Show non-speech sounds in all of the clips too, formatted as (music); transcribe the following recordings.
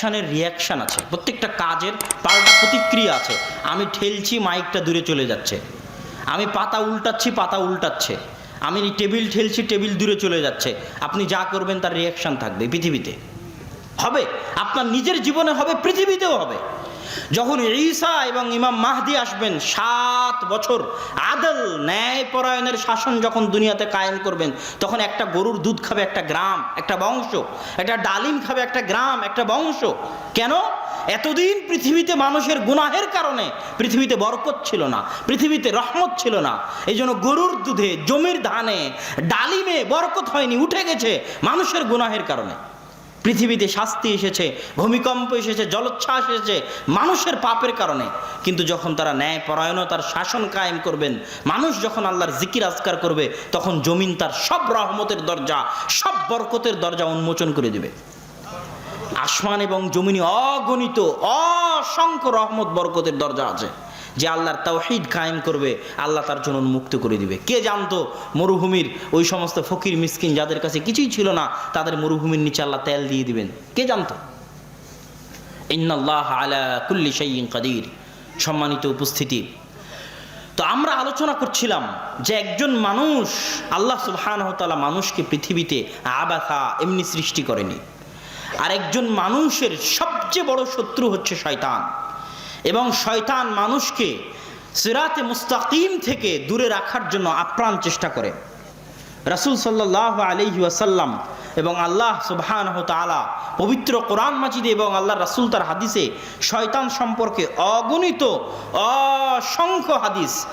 অ্যাকশানের reaction আছে। প্রত্যেকটা কাজের পাল্টা প্রতিক্রিয়া আছে। আমি ঠেলছি মাইকটা দূরে চলে যাচ্ছে। আমি পাতা উল্টাচ্ছি, পাতা উল্টাচ্ছে। আমি টেবিল ঠেলছি, টেবিল দূরে চলে যাচ্ছে। আপনি যা করবেন, তার রিয়াকশান থাকবে পৃথিবীতে। হবে। আপনার নিজের জীবনে হবে, পৃথিবীতেও হবে। যখন ঈসা এবং ইমাম মাহদি আসবেন, সাত বছর আদল ন্যায় পরায়ণের শাসন যখন দুনিয়াতে কায়েম করবেন, তখন একটা গরুর দুধ খাবে একটা গ্রাম, একটা বংশ, একটা ডালিম খাবে একটা গ্রাম, একটা বংশ। কেন? এতদিন পৃথিবীতে মানুষের গুনাহের কারণে পৃথিবীতে বরকত ছিল না, পৃথিবীতে রহমত ছিল না। এই জন্য গরুর দুধে, জমির ধানে, ডালিমে বরকত হয়নি, উঠে গেছে মানুষের গুনাহের কারণে। পৃথিবীতে শাস্তি এসেছে, ভূমিকম্প এসেছে, জলোচ্ছ্বাস এসেছে, মানুষের পাপের কারণে। কিন্তু যখন তারা ন্যায় পরায়ণতার শাসন কায়েম করবেন, মানুষ যখন আল্লাহর জিকির আজকার করবে, তখন জমিন তার সব রহমতের দরজা, সব বরকতের দরজা উন্মোচন করে দেবে। আসমান এবং জমিনে অগণিত, অসংখ্য রহমত, বরকতের দরজা আছে। যে আল্লাহর তাওহিদ কায়েম করবে, আল্লাহ তার জন্য মুক্ত করে দিবে। কে জানতো মরুভূমির ওই সমস্ত ফকির, মিসকিন যাদের কাছে কিছুই ছিল না, তাদের মরুভূমির নিচে আল্লাহ তেল দিয়ে দিবেন। কে জানতো? ইন্নাল্লাহ আলা কুল্লি শাইইন কাদির। সম্মানিত উপস্থিতি। তো আমরা আলোচনা করছিলাম যে একজন মানুষ, আল্লাহ সুবহানাহু তাআলা মানুষকে পৃথিবীতে আবাথা এমনি সৃষ্টি করেনি। আর একজন মানুষের সবচেয়ে বড় শত্রু হচ্ছে শয়তান। এবং শয়তান মানুষকে সিরাতে মুস্তাকিম থেকে দূরে রাখার জন্য আপ্রাণ চেষ্টা করে। রাসুল সাল্লাহ আলহি আসাল্লাম এবং আল্লাহ সুবহানাহ তালা পবিত্র কোরআন মাজিদে এবং আল্লাহ রাসুল তার হাদিসে শয়তান সম্পর্কে অগণিত অসংখ্য হাদিস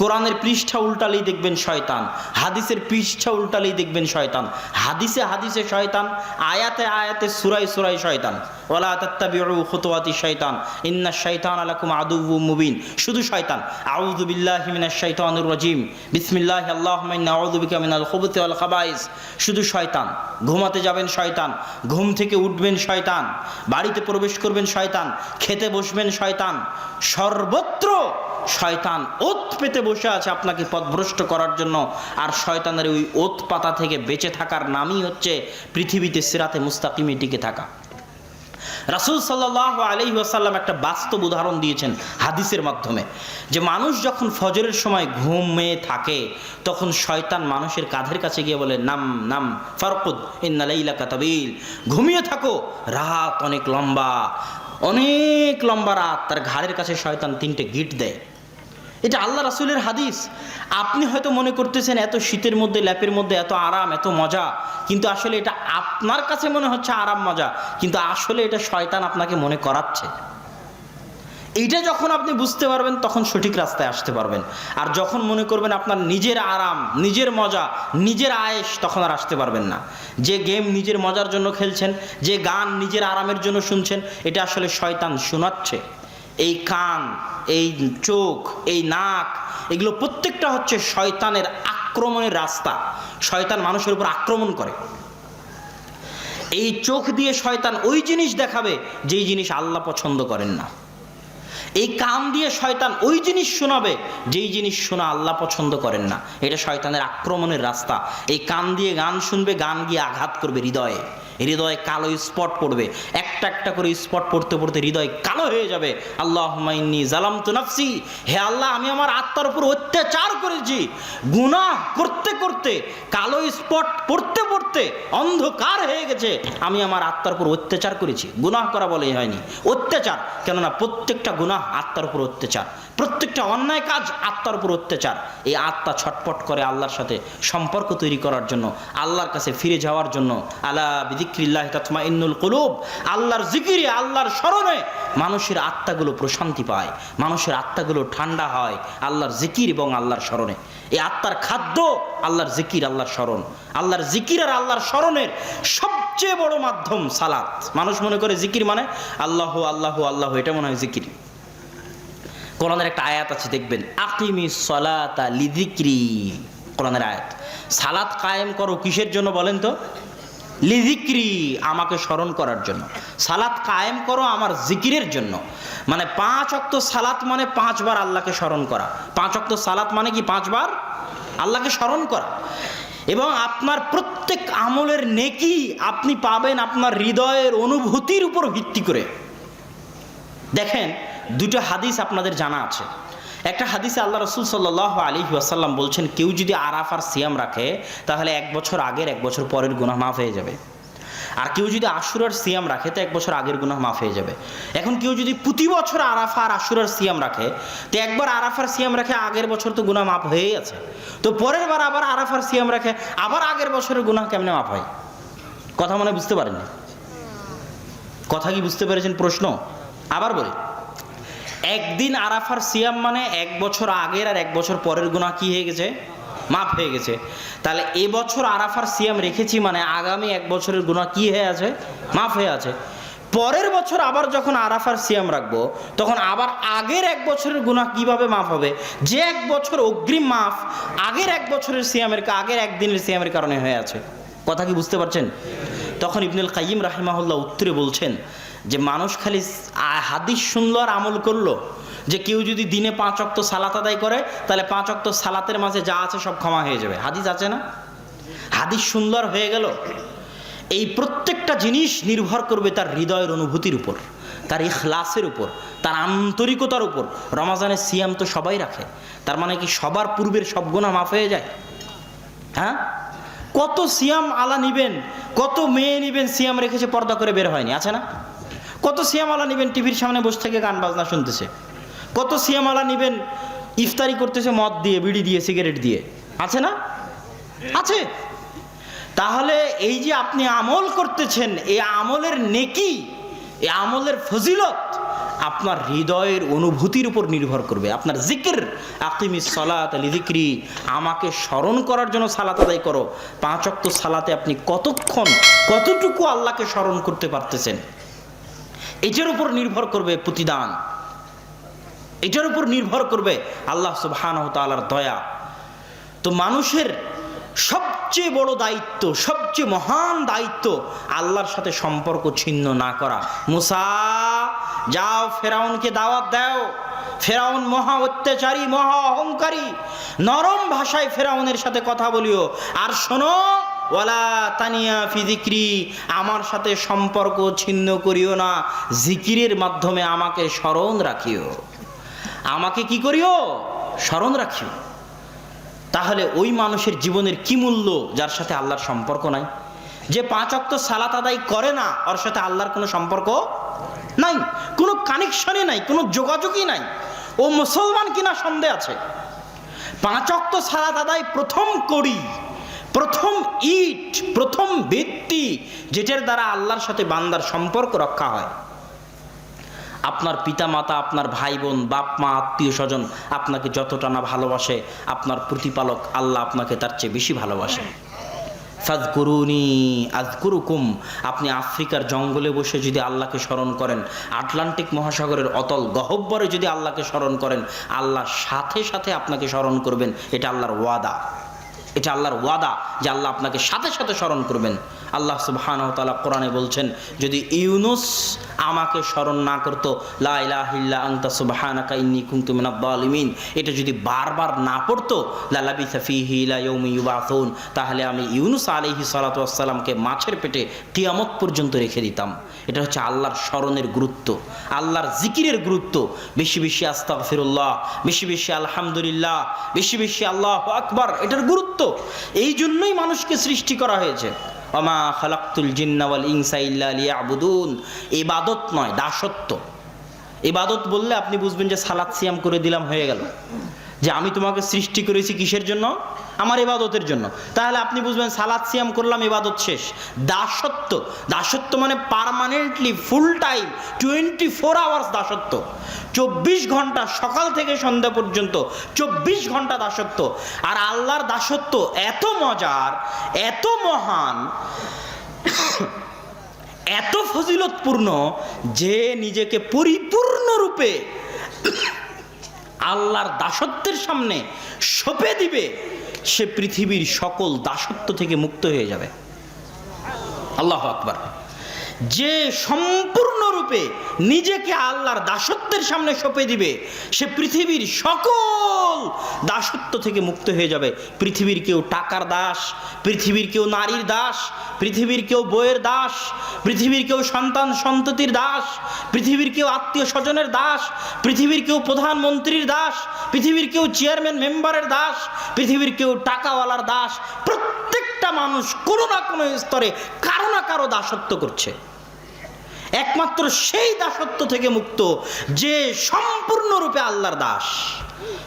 কোরআনের পৃষ্ঠা উল্টালেই দেখবেন শয়তান, হাদিসের পৃষ্ঠা উল্টালেই দেখবেন শয়তান, হাদিসে হাদিসে শয়তান, আয়াতে আয়াতে সুরাই সুরাই শয়তান। ওলা তাত্তাবিউ খুতুওয়াতি শয়তান, ইন্না শয়তান আলাকুম আদুউ মুবিন। শুধু শয়তান। আউযু বিল্লাহি মিনাশ শাইতানির রাজিম। বিসমিল্লাহি, আল্লাহুম্মা ইন্না আউযু বিকা মিনাল খাবাইস। শুধু শয়তান। ঘুমাতে যাবেন শয়তান। ঘুম থেকে উঠবেন শয়তান। বাড়িতে প্রবেশ করবেন শয়তান। খেতে বসবেন শয়তান। সর্বত্র শয়তান ওত পেতে বসে আছে আপনাকে পথভ্রষ্ট করার জন্য। আর শয়তানের ওই ওত পাতা থেকে বেঁচে থাকার নামই হচ্ছে পৃথিবীতে সিরাতে মুস্তাকিমে টিকে থাকা। রাসুল সাল্লাহ আলহি আসাল্লাম একটা বাস্তব উদাহরণ দিয়েছেন হাদিসের মাধ্যমে। যে মানুষ যখন ফজরের সময় ঘুমে থাকে, তখন শয়তান মানুষের কাঁধের কাছে গিয়ে বলে, নাম নাম, ফারকুদ ইন্নালাইলা ঘুমিয়ে থাকো, রাত অনেক লম্বা অনেক লম্বা রাত। তার ঘাড়ের কাছে শয়তান তিনটে গিট দেয়। এটা আল্লাহ রাসুলের হাদিস। আপনি হয়তো মনে করতেছেন, এত শীতের মধ্যে, ল্যাপের মধ্যে, এত আরাম, এত মজা। কিন্তু আসলে এটা আপনার কাছে মনে হচ্ছে আরাম, মজা। কিন্তু আসলে এটা শয়তান আপনাকে মনে করাচ্ছে। এইটা যখন আপনি বুঝতে পারবেন, তখন সঠিক রাস্তায় আসতে পারবেন। আর যখন মনে করবেন আপনার নিজের আরাম, নিজের মজা, নিজের আয়েস তখন আর আসতে পারবেন না। যে গেম নিজের মজার জন্য খেলছেন, যে গান নিজের আরামের জন্য শুনছেন, এটা আসলে শয়তান শোনাচ্ছে। এই কান, এই চোখ, এই নাক, এগুলো প্রত্যেকটা হচ্ছে শয়তানের আক্রমণের রাস্তা। শয়তান মানুষের উপর আক্রমণ করে। এই চোখ দিয়ে শয়তান ওই জিনিস দেখাবে যেই জিনিস আল্লাহ পছন্দ করেন না। এই কান দিয়ে শয়তান ওই জিনিস শোনাবে যেই জিনিস শোনা আল্লাহ পছন্দ করেন না। এটা শয়তানের আক্রমণের রাস্তা। এই কান দিয়ে গান শুনবে, গান গিয়ে আঘাত করবে হৃদয়ে। হৃদয়ে কালো স্পট পড়বে। একটা একটা করে স্পট পড়তে পড়তে হৃদয় কালো হয়ে যাবে। আল্লাহ জালাম তো নাফসি। হে আল্লাহ, আমি আমার আত্মার উপর অত্যাচার করেছি। গুনাহ করতে করতে, কালো স্পট পড়তে পড়তে অন্ধকার হয়ে গেছে। আমি আমার আত্মার উপর অত্যাচার করেছি। গুনাহ করা বলেই হয়নি। অত্যাচার, কেননা প্রত্যেকটা গুনাহ আত্মার উপর অত্যাচার। প্রত্যেকটা অন্যায় কাজ আত্মার উপর অত্যাচার। এই আত্মা ছটপট করে আল্লাহর সাথে সম্পর্ক তৈরি করার জন্য, আল্লাহর কাছে ফিরে যাওয়ার জন্য। আল্লাহ আল্লাহর জিকিরে আল্লাহর স্মরণে মানুষের আত্মাগুলো প্রশান্তি পায়, মানুষের আত্মাগুলো ঠান্ডা হয় আল্লাহর জিকির এবং আল্লাহর স্মরণে। এই আত্মার খাদ্য আল্লাহর জিকির আল্লাহর স্মরণ। আল্লাহর জিকির আর আল্লাহর স্মরণের সবচেয়ে বড় মাধ্যম সালাত। মানুষ মনে করে জিকির মানে আল্লাহ আল্লাহ আল্লাহ, এটা মনে হয় জিকির কোরআনের একটা আয়াত আছে, দেখবেন, আকিমি সলাতা লিদিক্রি কোরআনের আয়াত। সালাত কায়েম করো কিসের জন্য বলেন তো? লিদিক্রি আমাকে স্মরণ করার জন্য। সালাত কায়েম করো আমার জিকিরের জন্য। মানে পাঁচ অক্ত সালাত মানে পাঁচবার আল্লাহকে স্মরণ করা। পাঁচ অক্ত সালাত মানে কি পাঁচবার? আল্লাহকে স্মরণ করা। এবং আপনার প্রত্যেক আমলের নেকি আপনি পাবেন আপনার হৃদয়ের অনুভূতির উপর ভিত্তি করে। দেখেন দুটো হাদিস আপনাদের জানা আছে। একটা হাদিসে আল্লাহ রসুল সাল্লাহ আলী ওয়াসাল্লাম বলছেন, কেউ যদি আরাফার সিয়াম রাখে, তাহলে এক বছর আগের, এক বছর পরের গুনাহ মাফ হয়ে যাবে। আর কেউ যদি আশুরার সিয়াম রাখে, তো এক বছর আগের গুনাহ মাফ হয়ে যাবে। এখন কেউ যদি প্রতি বছর আরাফা আর আশুরার সিয়াম রাখে, তো একবার আরাফার সিয়াম রাখে, আগের বছর তো গুনাহ মাফ হয়েই আছে। তো পরের বার আবার আরাফার সিয়াম রাখে, আবার আগের বছরের গুনাহ কেমনে মাফ হয়? কথা মনে বুঝতে পারেননি? কথা কি বুঝতে পেরেছেন প্রশ্ন? আবার বলি। একদিন আরাফার সিয়াম মানে এক বছর আগের আর এক বছর পরের গুণা কি হয়ে গেছে? মাফ হয়ে গেছে। তাহলে এবছর আরাফার সিয়াম রেখেছি মানে আগামী এক বছরের গুণা কি হয়ে আছে? মাফ হয়ে আছে। পরের বছর আবার যখন আরাফার সিয়াম রাখব, তখন আবার আগের এক বছরের গুণা কীভাবে মাফ হবে? যে এক বছর অগ্রিম মাফ, আগের এক বছরের সিয়ামের আগের একদিনের সিয়ামের কারণে হয়ে আছে। কথা কি বুঝতে পারছেন? তখন ইবনুল কাইম রাহিমাহুল্লাহ উত্তরে বলছেন যে মানুষ খালি হাদিস সুন্দর আমল করল। যে কেউ যদি দিনে পাঁচ অক্ত সালাত আদায় করে, তাহলে পাঁচ অক্ত সালাতের মাঝে যা আছে সব ক্ষমা হয়ে যাবে। হাদিস আছে না? হাদিস সুন্দর হয়ে গেল। এই প্রত্যেকটা জিনিস নির্ভর করবে তার হৃদয়ের অনুভূতির উপর, তার ইখলাসের উপর, তার আন্তরিকতার উপর। রমাজানের সিয়াম তো সবাই রাখে। তার মানে কি সবার পূর্বের সব গুণা মাফ হয়ে যায়? হ্যাঁ? কত সিয়াম আলা নিবেন, কত মেয়ে নিবেন, সিয়াম রেখেছে পর্দা করে বের হয়নি, আছে না? কত সিয়াম আলা নিবেন টিভির সামনে বসে থেকে গান বাজনা শুনতেছে? কত সিয়াম আলা নিবেন ইফতারি করতেছে মদ দিয়ে, বিড়ি দিয়ে, সিগারেট দিয়ে? আছে না? আছে। তাহলে এই যে আপনি আমল করতেছেন এই আমলের নেকি এই আমলের ফজিলত আপনার হৃদয়ের অনুভূতির উপর নির্ভর করবে। আপনার জিকির, আকিমি সালাত আলি জিক্রি, আমাকে স্মরণ করার জন্য সালাত আদায় করো। পাঁচ অক্ত সালাতে আপনি কতক্ষণ, কতটুকু আল্লাহকে স্মরণ করতে পারতেছেন? এটার উপর নির্ভর করবে প্রতিদান। এটার উপর নির্ভর করবে আল্লাহ সুবহানাহু তাআলার দয়া। তো মানুষের সবচেয়ে বড় দায়িত্ব, সবচেয়ে মহান দায়িত্ব আল্লাহর সাথে সম্পর্ক ছিন্ন না করা। মুসা, যাও ফেরাউনকে দাওয়াত দাও। ফেরাউন মহা অত্যাচারী, মহা অহংকারী। নরম ভাষায় ফেরাউনের সাথে কথা বলিও। আর শোনো ওয়ালা তানিয়া ফিজিক্রি আমার সাথে সম্পর্ক ছিন্ন করিও না জিকিরের মাধ্যমে আমাকে স্মরণ রাখিও। আমাকে কি করিও? স্মরণ রাখিও। তাহলে ওই মানুষের জীবনের কি মূল্য যার সাথে আল্লাহর সম্পর্ক নাই? যে পাঁচ অক্ত সালাত আদায় করে না, ওর সাথে আল্লাহর কোনো সম্পর্ক নাই, কোনো কানেকশনই নাই, কোনো যোগাযোগই নাই। ও মুসলমান কিনা সন্দেহ আছে? পাঁচ অক্ত সালাত আদায় প্রথম করি প্রথম ইট, প্রথম ভিত্তি যেটার দ্বারা আল্লাহর সাথে বান্দার সম্পর্ক রক্ষা হয়। আপনার পিতামাতা, আপনার ভাই বোন বাপ মা আত্মীয় স্বজন আপনাকে যতটা না ভালোবাসে, আপনার প্রতিপালক আল্লাহ আপনাকে তার চেয়ে বেশি ভালোবাসে। ফাজকুরুনি আজকুরুকুম, আপনি আফ্রিকার জঙ্গলে বসে যদি আল্লাহকে স্মরণ করেন, আটলান্টিক মহাসাগরের অতল গহব্বরে যদি আল্লাহকে স্মরণ করেন, আল্লাহ সাথে সাথে আপনাকে স্মরণ করবেন, এটা আল্লাহর ওয়াদা। এটা আল্লাহর ওয়াদা যে আল্লাহ আপনাকে সাথে সাথে স্মরণ করবেন। আল্লাহ সুবহানাহু ওয়া তাআলা কোরআনে বলছেন, যদি ইউনুস আমাকে স্মরণ না করতো, লা ইলাহা ইল্লা আনতা সুবহানাকা ইন্নী কুনতু মিনাজ জালিমিন এটা যদি বারবার না পড়তো, লা লাবিসা ফীহি ইলা ইয়াউমি তাহলে আমি ইউনুস আলাইহিস সালাতু ওয়াসসালামকে মাছের পেটে কিয়ামত পর্যন্ত রেখে দিতাম। এটা হচ্ছে আল্লাহর স্মরণের গুরুত্ব, আল্লাহর জিকিরের গুরুত্ব। বেশি বেশি আস্তাগফিরুল্লাহ, বেশি বেশি আলহামদুলিল্লাহ, বেশি বেশি আল্লাহ আকবার, এটার গুরুত্ব। এই জন্যই মানুষকে সৃষ্টি করা হয়েছে। অমা খালাক্তুল জিন্নাওয়াল ইনসা ইল্লা লিয়াবুদুন। ইবাদত নয়, দাসত্ব। ইবাদত বললে আপনি বুঝবেন যে সালাত সিয়াম করে দিলাম, হয়ে গেল। যে আমি তোমাকে সৃষ্টি করেছি কিসের জন্য? আমার ইবাদতের জন্য। তাহলে আপনি বুঝবেন, সালাদ সিয়াম করলাম, ইবাদত শেষ। দাসত্ব দাসত্ব মানে permanently full time twenty four hours দাসত্ব। চব্বিশ ঘণ্টা সকাল থেকে সন্ধ্যা পর্যন্ত চব্বিশ ঘণ্টা দাসত্ব। আর আল্লাহর দাসত্ব এত মজার, এত মহান, এত ফজিলতপূর্ণ যে নিজেকে পরিপূর্ণরূপে আল্লাহর দাসত্বের সামনে সপে দিবে, সে পৃথিবীর সকল দাসত্ব থেকে মুক্ত হয়ে যাবে। আল্লাহ আকবার। যে সম্পূর্ণরূপে নিজেকে আল্লাহর দাসত্বের সামনে সপে দিবে, সে পৃথিবীর সকল দাসত্ব থেকে মুক্ত হয়ে যাবে। পৃথিবীর কেউ টাকার দাস, পৃথিবীর কেউ নারীর দাস, পৃথিবীর কেউ বইয়ের দাস, পৃথিবীর কেউ সন্তান সন্ততির দাস, পৃথিবীর কেউ আত্মীয় স্বজনের দাস, পৃথিবীর কেউ প্রধানমন্ত্রীর দাস, পৃথিবীর কেউ চেয়ারম্যান মেম্বারের দাস, পৃথিবীর কেউ টাকাওয়ালার দাস। প্রত্যেকটা মানুষ কোনো না কোনো স্তরে কারও না কারও দাসত্ব করছে। একমাত্র সেই দাসত্ব থেকে মুক্ত, যে সম্পূর্ণরূপে আল্লাহর দাস।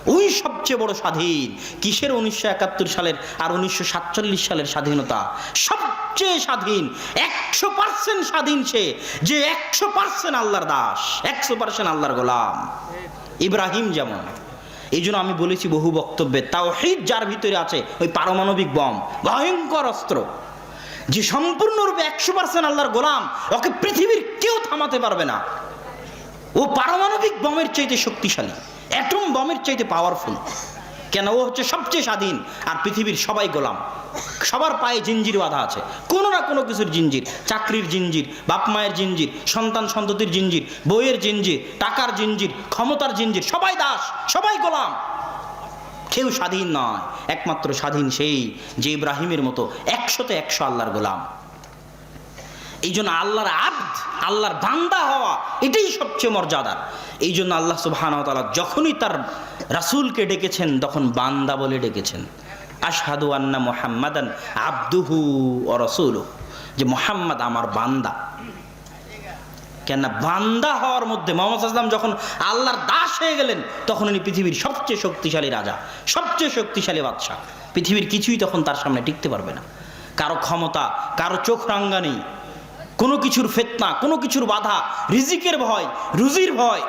ওই সবচেয়ে বড় স্বাধীন কিসের উনিশশো একাত্তর সালের আর উনিশশো সাতচল্লিশ সালের স্বাধীনতা? সবচেয়ে স্বাধীন, একশো পার্সেন্ট স্বাধীন সে, যে একশো পার্সেন্ট আল্লাহর দাস, একশো পার্সেন্ট আল্লাহর গোলাম। ইব্রাহিম যেমন। এই জন্য আমি বলেছি বহু বক্তব্যে তাও যার ভিতরে আছে, ওই পারমাণবিক বম, ভয়ঙ্কর অস্ত্র। যে সম্পূর্ণরূপে একশো পার্সেন্ট আল্লাহর গোলাম, ওকে পৃথিবীর কেউ থামাতে পারবে না। ও পারমাণবিক বমের চাইতে শক্তিশালী। অ্যাটম বমের চাইতে পাওয়ারফুল কেন? ও হচ্ছে সবচেয়ে স্বাধীন আর পৃথিবীর সবাই গোলাম। সবার পায়ে জিঞ্জির বাধা আছে। কোনো না কোনো কিছুর জিঞ্জির। চাকরির জিঞ্জির, বাপ মায়ের জিঞ্জির, সন্তান সন্ততির জিঞ্জির, বইয়ের জিঞ্জির, টাকার জিঞ্জির, ক্ষমতার জিঞ্জির, সবাই দাস, সবাই গোলাম। কেউ স্বাধীন নয়। একমাত্র স্বাধীন সেই যে ইব্রাহিমের মতো একশোতে একশো আল্লাহর গোলাম। এই জন্য আল্লাহর আব্দ, আল্লাহর বান্দা হওয়া, এটাই সবচেয়ে মর্যাদার। এই জন্য আল্লাহ সুবহান তাআলা যখনই তার রাসূলকে ডেকেছেন, তখন বান্দা বলে ডেকেছেন, আশহাদু আন্না মুহাম্মাদান আব্দুহু ও রসুল যে মোহাম্মদ আমার বান্দা। কেন বান্দা হওয়ার মধ্যে মোহাম্মদ আসলাম যখন আল্লাহর দাস হয়ে গেলেন, তখন উনি পৃথিবীর সবচেয়ে শক্তিশালী রাজা, সবচেয়ে শক্তিশালী বাদশাহ। পৃথিবীর কিছুই তখন তার সামনে টিকতে পারবে না। কারও ক্ষমতা, কারও চোখ রাঙ্গানি কোনো কিছুর ফেতনা, কোনো কিছুর বাধা, রিজিকের ভয়, রুজির ভয়।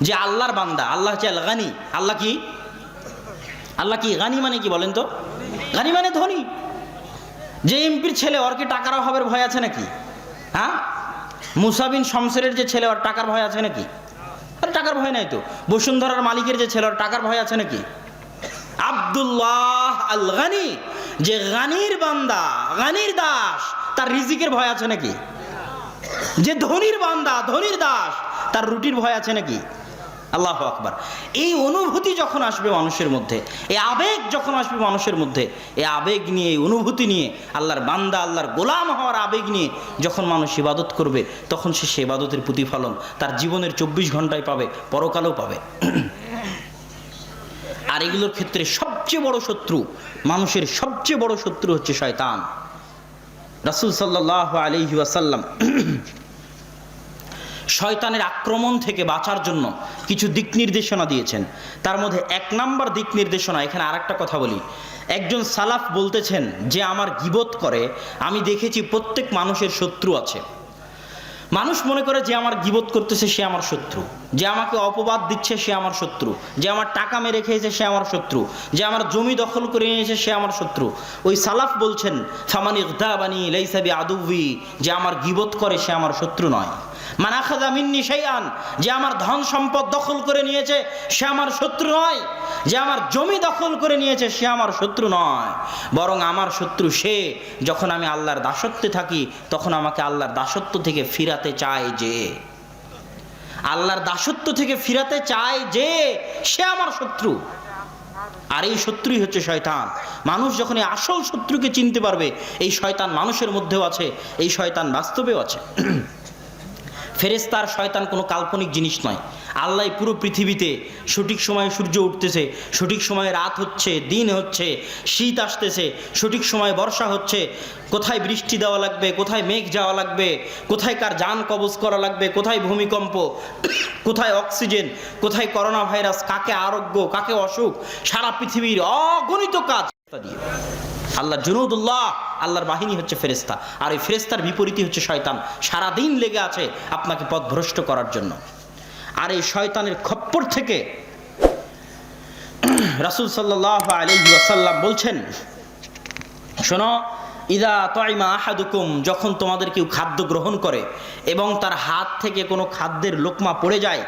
যে আল্লাহর বান্দা, আল্লাহ হচ্ছে গানি আল্লাহ কি? আল্লাহ কি, গানি মানে কি বলেন তো? গানি মানে ধনী। যে এমপির ছেলে, ওর কি টাকার অভাবের ভয় আছে নাকি? হ্যাঁ? মুসাবিন শমসেরের যে ছেলে, ওর টাকার ভয় আছে নাকি? আরে টাকার ভয় নাই তো। বসুন্ধরার মালিকের যে ছেলে, ওর টাকার ভয় আছে নাকি? আব্দুল্লাহ আল গানি যে গানির বান্দা, গানির দাস তার রিজিকের ভয় আছে নাকি? যে ধনির বান্দা, ধনির দাস, তার রুটির ভয় আছে নাকি? আল্লাহ আকবার। এই অনুভূতি যখন আসবে মানুষের মধ্যে, এই আবেগ যখন আসবে মানুষের মধ্যে, এই আবেগ নিয়ে, এই অনুভূতি নিয়ে, আল্লাহর বান্দা, আল্লাহর গোলাম হওয়ার আবেগ নিয়ে যখন মানুষ ইবাদত করবে, তখন সে সে ইবাদতের প্রতিফলন তার জীবনের চব্বিশ ঘন্টায় পাবে, পরকালেও পাবে। আর এগুলোর ক্ষেত্রে সবচেয়ে বড় শত্রু, মানুষের সবচেয়ে বড় শত্রু হচ্ছে শয়তান। রাসুল সাল্লাহ আলহি আসাল্লাম শয়তানের আক্রমণ থেকে বাঁচার জন্য কিছু দিক নির্দেশনা দিয়েছেন। তার মধ্যে এক নাম্বার দিক নির্দেশনা, এখানে আরেকটা কথা বলি। একজন সালাফ বলতেছেন, যে আমার গিবত করে, আমি দেখেছি প্রত্যেক মানুষের শত্রু আছে। মানুষ মনে করে যে আমার গিবোধ করতেছে, সে আমার শত্রু। যে আমাকে অপবাদ দিচ্ছে, সে আমার শত্রু। যে আমার টাকা মেরে খেয়েছে, সে আমার শত্রু। যে আমার জমি দখল করে নিয়েছে, সে আমার শত্রু। ওই সালাফ বলছেন, ফামানি ইগদাবানি লাইসাবি আদুবি যে আমার গিবোধ করে, সে আমার শত্রু নয়। মানাখাদা মিন্নি শাইআন, যে আমার ধন সম্পদ দখল করে নিয়েছে, সে আমার শত্রু নয়। যে আমার জমি দখল করে নিয়েছে, সে আমার শত্রু নয়। বরং আমার শত্রু সে, যখন আমি আল্লাহর দাসত্বে থাকি, তখন আমাকে আল্লাহর দাসত্ব থেকে ফিরাতে চায় যে। আল্লাহর দাসত্ব থেকে ফিরাতে চায় যে, সে আমার শত্রু। আর এই শত্রুই হচ্ছে শয়তান। মানুষ যখন আসল শত্রুকে চিনতে পারবে, এই শয়তান মানুষের মধ্যেও আছে, এই শয়তান বাস্তবেও আছে। ফেরেস্তার শয়তান কোনো কাল্পনিক জিনিস নয়। আল্লাহ পুরো পৃথিবীতে সঠিক সময়ে সূর্য উঠতেছে, সঠিক সময়ে রাত হচ্ছে, দিন হচ্ছে, শীত আসতেছে, সঠিক সময়ে বর্ষা হচ্ছে, কোথায় বৃষ্টি দেওয়া লাগবে, কোথায় মেঘ যাওয়া লাগবে, কোথায় কার যান কবজ করা লাগবে, কোথায় ভূমিকম্প, কোথায় অক্সিজেন, কোথায় করোনা ভাইরাস, কাকে আরোগ্য, কাকে অসুখ, সারা পৃথিবীর অগণিত কাজ দিয়ে। আল্লাহ জুনুদুল্লাহ, আল্লাহর বাহিনী হচ্ছে ফেরেস্তা আর এই ফেরেস্তার বিপরীতই হচ্ছে শয়তান। সারাদিন লেগে আছে আপনাকে পথভ্রষ্ট করার জন্য। আর এই শয়তানের খপ্পর থেকে রাসুল ওয়াসাল্লাম বলছেন, শোনো, ইদা তয়মা আহাদুকুম যখন তোমাদের কেউ খাদ্য গ্রহণ করে এবং তার হাত থেকে কোনো খাদ্যের লোকমা পড়ে যায়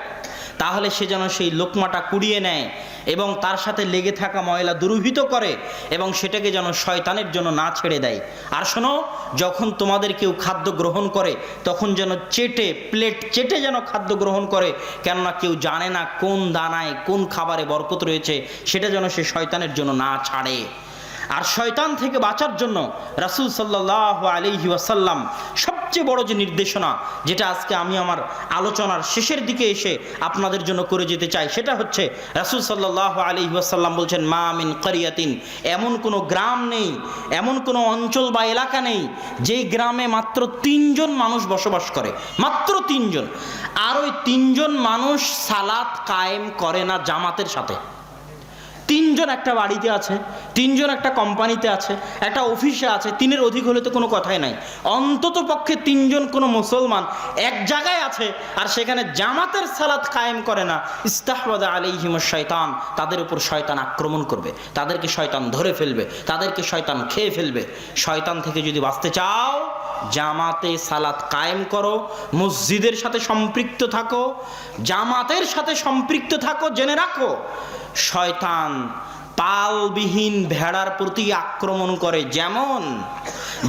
তাহলে সে যেন সেই লোকমাটা কুড়িয়ে নেয় এবং তার সাথে লেগে থাকা ময়লা দুর্ভিত করে এবং সেটাকে যেন শয়তানের জন্য না ছেড়ে দেয়। আর শোনো, যখন তোমাদের কেউ খাদ্য গ্রহণ করে, তখন যেন চেটে, প্লেট চেটে যেন খাদ্য গ্রহণ করে, কেননা কেউ জানে না কোন দানায় কোন খাবারে বরকত রয়েছে, সেটা যেন সে শয়তানের জন্য না ছাড়ে। আর শয়তান থেকে বাঁচার জন্য রাসুল সাল্লাহ আলিহি ওয়াসাল্লাম সবচেয়ে বড় যে নির্দেশনা, যেটা আজকে আমি আমার আলোচনার শেষের দিকে এসে আপনাদের জন্য করে যেতে চাই, সেটা হচ্ছে রাসুল সাল্লাহ আলিহি ওয়াসাল্লাম বলছেন, মা মিন করিয়াতিন এমন কোনো গ্রাম নেই, এমন কোনো অঞ্চল বা এলাকা নেই যেই গ্রামে মাত্র তিনজন মানুষ বসবাস করে, মাত্র তিনজন। আর ওই তিনজন মানুষ সালাত কায়েম করে না জামাতের সাথে। তিনজন একটা বাড়িতে আছে, তিনজন একটা কোম্পানিতে আছে, একটা অফিসে আছে, তিনের অধিক হলে তো কোনো কথাই নাই। অন্তত পক্ষে তিনজন কোনো মুসলমান এক জায়গায় আছে আর সেখানে জামাতের সালাত কায়েম করে না, ইস্তাহবাদ আলিহিম শয়তান, তাদের উপর শয়তান আক্রমণ করবে, তাদেরকে শয়তান ধরে ফেলবে, তাদেরকে শয়তান খেয়ে ফেলবে। শয়তান থেকে যদি বাঁচতে চাও জামাতে সালাত কায়েম করো, মসজিদের সাথে সম্পৃক্ত থাকো, জামাতের সাথে সম্পৃক্ত থাকো, জেনে রাখো, শয়তান পালবিহীন ভেড়ার প্রতি আক্রমণ করে। যেমন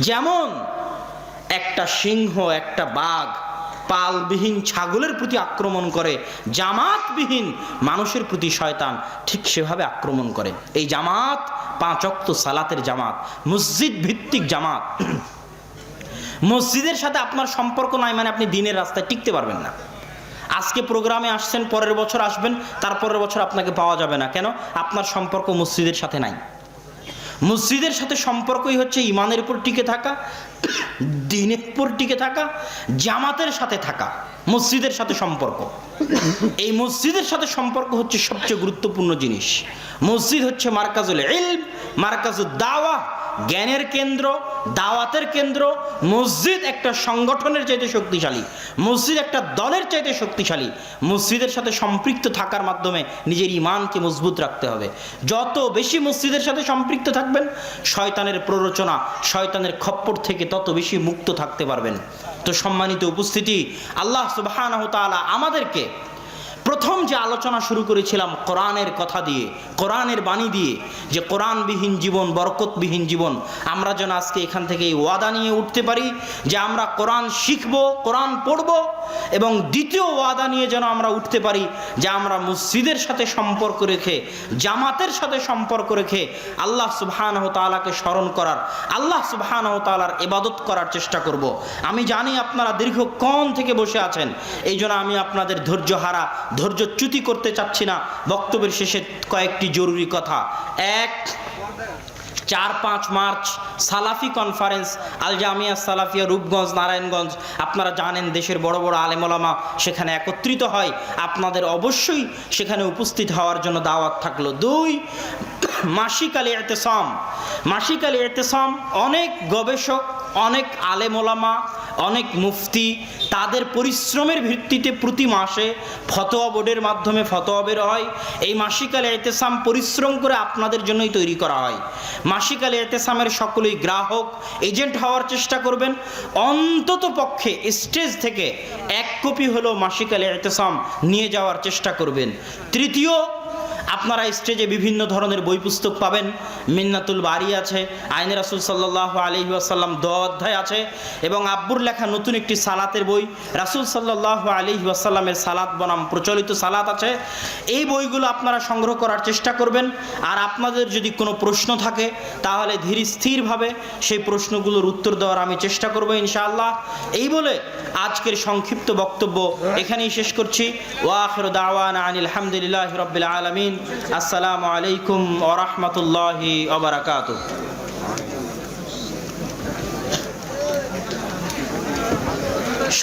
যেমন একটা সিংহ, একটা বাঘ পালবিহীন ছাগলের প্রতি আক্রমণ করে, জামাতবিহীন মানুষের প্রতি শয়তান ঠিক সেভাবে আক্রমণ করে। এই জামাত পাঁচ অক্ত সালাতের জামাত, মসজিদ ভিত্তিক জামাত। মসজিদের সাথে আপনার সম্পর্ক নাই মানে আপনি দিনের রাস্তায় টিকতে পারবেন না। আজকে প্রোগ্রামে আসছেন, পরের বছর আসবেন তারপরের বছর আপনাকে পাওয়া যাবে না। কেন? আপনার সম্পর্ক মসজিদের সাথে নাই। মসজিদের সাথে সম্পর্কই হচ্ছে ইমানের উপর টিকে থাকা, (coughs) দিনের উপর টিকে থাকা, জামাতের সাথে থাকা। মসজিদের সাথে সম্পর্ক। এই মসজিদের সাথে সম্পর্ক হচ্ছে সবচেয়ে গুরুত্বপূর্ণ জিনিস। মসজিদ হচ্ছে মার্কাজুল ইলম মার্কাজুল দাওয়া, জ্ঞানের কেন্দ্র, দাওয়াতের কেন্দ্র। মসজিদ একটা সংগঠনের চাইতে শক্তিশালী। মসজিদ একটা দলের চাইতে শক্তিশালী। মসজিদের সাথে সম্পৃক্ত থাকার মাধ্যমে নিজের ইমানকে মজবুত রাখতে হবে। যত বেশি মসজিদের সাথে সম্পৃক্ত থাকবেন, শয়তানের প্ররোচনা, শয়তানের খপ্পর থেকে তত বেশি মুক্ত থাকতে পারবেন। তো সম্মানিত উপস্থিতি আল্লাহ সুবাহ আমাদেরকে প্রথম যে আলোচনা শুরু করেছিলাম কোরআনের কথা দিয়ে, কোরআনের বাণী দিয়ে, যে কোরআনবিহীন জীবন, বরকতবিহীন জীবন, আমরা যেন আজকে এখান থেকে এই ওয়াদা নিয়ে উঠতে পারি যে আমরা কোরআন শিখব, কোরআন পড়ব এবং দ্বিতীয় ওয়াদা নিয়ে যেন আমরা উঠতে পারি যে আমরা মসজিদের সাথে সম্পর্ক রেখে, জামাতের সাথে সম্পর্ক রেখে আল্লাহ সুবহানাহু তাআলাকে স্মরণ করার, আল্লাহ সুবহানাহু তাআলার ইবাদত করার চেষ্টা করব। আমি জানি আপনারা দীর্ঘক্ষণ থেকে বসে আছেন এই জন্য আমি আপনাদের ধৈর্য হারা ধৈর্যচ্যুতি করতে চাচ্ছি না। বক্তব্যের শেষে কয়েকটি জরুরি কথা। এক, চার, পাঁচ মার্চ, সালাফি কনফারেন্স আল জামিয়া সালাফিয়া, রূপগঞ্জ, নারায়ণগঞ্জ। আপনারা জানেন দেশের বড় বড় আলেমলামা সেখানে একত্রিত হয়। আপনাদের অবশ্যই সেখানে উপস্থিত হওয়ার জন্য দাওয়াত থাকল। দুই মাসিক আলী এতেসাম মাসিক আলী এতেসাম অনেক গবেষক, অনেক আলেমোলামা অনেক মুফতি তাদের পরিশ্রমের ভিত্তিতে প্রতি মাসে ফতোয়া বোর্ডের মাধ্যমে ফতোয়া বের হয়। এই মাসিক আলে এতেসাম পরিশ্রম করে আপনাদের জন্যই তৈরি করা হয়। মাসিক আলে এতেসামের সকলেই গ্রাহক, এজেন্ট হওয়ার চেষ্টা করবেন। অন্তত পক্ষে স্টেজ থেকে এক কপি হলেও মাসিক আলে এতেসাম নিয়ে যাওয়ার চেষ্টা করবেন। তৃতীয় আপনারা স্টেজে বিভিন্ন ধরনের বই পুস্তক পাবেন। মিন্নাতুল বাড়ি আছে, আইনে রাসুল সাল্লাহ আলি আসাল্লাম দ অধ্যায় আছে এবং আব্বুর লেখা নতুন একটি সালাতের বই, রাসুল সাল্লাহ আলি আসাল্লামের সালাত বনাম প্রচলিত সালাত আছে। এই বইগুলো আপনারা সংগ্রহ করার চেষ্টা করবেন। আর আপনাদের যদি কোনো প্রশ্ন থাকে, তাহলে ধীর স্থিরভাবে সেই প্রশ্নগুলোর উত্তর দেওয়ার আমি চেষ্টা করব ইনশাআল্লাহ। এই বলে আজকের সংক্ষিপ্ত বক্তব্য এখানেই শেষ করছি। ওয়াখির দাওয়ান আনিল আলহামদুলিল্লাহ রবিল আলমিন। আসসালামু আলাইকুম ওরহমতুল্লাহি ওবরাকাত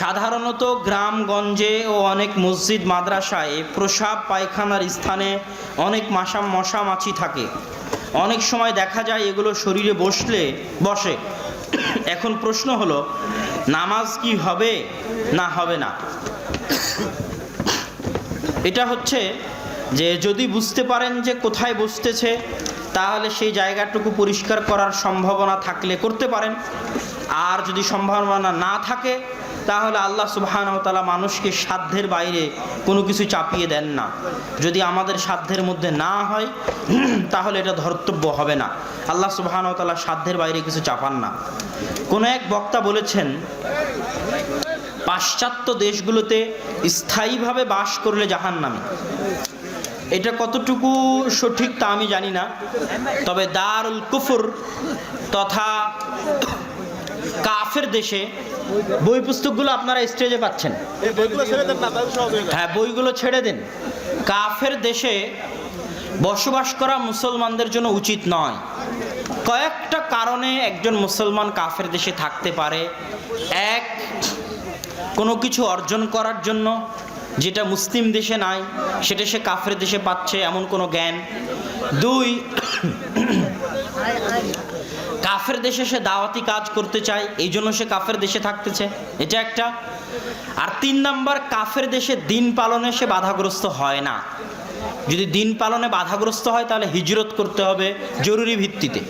সাধারণত গ্রামগঞ্জে ও অনেক মসজিদ, মাদ্রাসায় প্রসাব পায়খানার স্থানে অনেক মাসা মশা মাছি থাকে। অনেক সময় দেখা যায় এগুলো শরীরে বসলে বসে। এখন প্রশ্ন হলো, নামাজ কি হবে না হবে না? এটা হচ্ছে যে যদি বুঝতে পারেন যে কোথায় বসতেছে, তাহলে সেই জায়গাটুকু পরিষ্কার করার সম্ভাবনা থাকলে করতে পারেন। আর যদি সম্ভাবনা না থাকে, তাহলে আল্লাহ সুবহানাহু তাআলা মানুষকে সাধ্যের বাইরে কোনো কিছু চাপিয়ে দেন না। যদি আমাদের সাধ্যের মধ্যে না হয়, (clears throat) তাহলে এটা ধর্তব্য হবে না। আল্লাহ সুবহানাহু তাআলা সাধ্যের বাইরে কিছু চাপান না। কোনো এক বক্তা বলেছেন, পাশ্চাত্য দেশগুলোতে স্থায়ীভাবে বাস করলে জাহান নামে এটা কতটুকু সঠিক তা আমি জানি না তবে দারুল কুফুর তথা কাফের দেশে বই পুস্তকগুলো আপনারা স্টেজে পাচ্ছেন। হ্যাঁ বইগুলো ছেড়ে দেন। কাফের দেশে বসবাস করা মুসলমানদের জন্য উচিত নয়। কয়েকটা কারণে একজন মুসলমান কাফের দেশে থাকতে পারে। এক কোনো কিছু অর্জন করার জন্য। যেটা মুসলিম দেশে নাই, সেটা সে কাফের দেশে পাচ্ছে এমন কোনো জ্ঞান। দুই, কাফের দেশে সে দাওয়াতি কাজ করতে চায়, এই জন্য সে কাফের দেশে থাকতেছে। এটা একটা। আর তিন নাম্বার, কাফের দেশে দিন পালনে সে বাধাগ্রস্ত হয় না। যদি দিন পালনে বাধাগ্রস্ত হয়, তাহলে হিজরত করতে হবে জরুরি ভিত্তিতে।